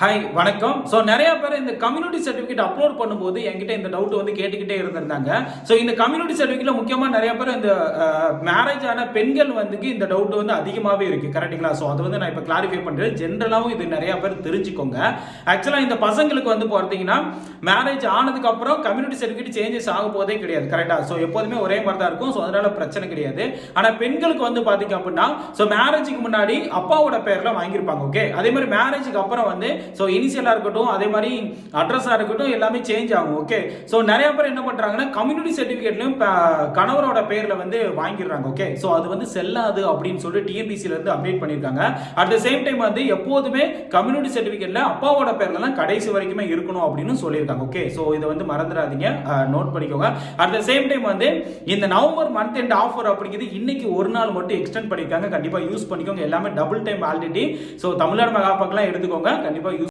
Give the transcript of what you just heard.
Hi வணக்கம். So நிறைய பேர் இந்த கம்யூனிட்டி சர்டிஃபிகேட் அப்லோட் பண்ணும்போது என்கிட்ட இந்த டவுட் வந்து கேட்டுக்கிட்டே இருந்திருந்தாங்க. ஸோ இந்த கம்யூனிட்டி சர்டிஃபிகேட்ல முக்கியமாக நிறைய பேர் இந்த மேரேஜ் ஆன பெண்கள் வந்து இந்த டவுட் வந்து அதிகமாகவே இருக்கு. கரெக்டுங்களா ஸோ அது வந்து நான் இப்போ கிளாரிஃபை பண்ணுறேன் ஜென்ரலாகவும் இது நிறைய பேர் தெரிஞ்சுக்கோங்க. ஆக்சுவலாக இந்த பசங்களுக்கு வந்து பார்த்தீங்கன்னா மேரேஜ் ஆனதுக்கு அப்புறம் கம்யூனிட்டி சர்டிஃபிகேட் சேஞ்சஸ் ஆக போதே கிடையாது. கரெக்டாக ஸோ எப்போதுமே ஒரே மாதிரி தான் இருக்கும். ஸோ அதனால பிரச்சனை கிடையாது. ஆனால் பெண்களுக்கு வந்து பார்த்தீங்க அப்படின்னா ஸோ மேரேஜுக்கு முன்னாடி அப்பாவோட பேர்லாம் வாங்கியிருப்பாங்க. ஓகே அதே மாதிரி மேரேஜுக்கு அப்புறம் வந்து ஸோ இனிஷியலாக இருக்கட்டும் அதே மாதிரி அட்ரஸாக இருக்கட்டும் எல்லாமே சேஞ்ச் ஆகும் ஓகே ஸோ நிறைய பேர் என்ன பண்ணுறாங்கன்னா கம்யூனிட்டி சர்டிஃபிகேட்லையும் கணவரோட பேரில் வந்து வாங்கிடுறாங்க ஓகே ஸோ அது வந்து செல்லாது அப்படின்னு சொல்லிட்டு டிஎன்பிசிலிருந்து அப்டேட் பண்ணியிருக்காங்க. அட் த சேம் டைம் வந்து எப்போதுமே கம்யூனிட்டி சர்டிஃபிகேட்டில் அப்பாவோட பேர்லாம் தான் கடைசி வரைக்குமே இருக்கணும் அப்படின்னு சொல்லியிருக்காங்க ஓகே ஸோ இதை வந்து மறந்துடாதீங்க. நோட் பண்ணிக்கோங்க. அட் த சேம் டைம் வந்து இந்த நவம்பர் மந்த் எண்ட் ஆஃபர் அப்படிங்கிறது இன்னைக்கு ஒரு நாள் மட்டும் எக்ஸ்டெண்ட் பண்ணியிருக்காங்க. கண்டிப்பாக யூஸ் பண்ணிக்கோங்க. எல்லாமே double time validity so Tamil Nadu மகாபாக்கெல்லாம் எடுத்துக்கோங்க. கண்டிப்பாக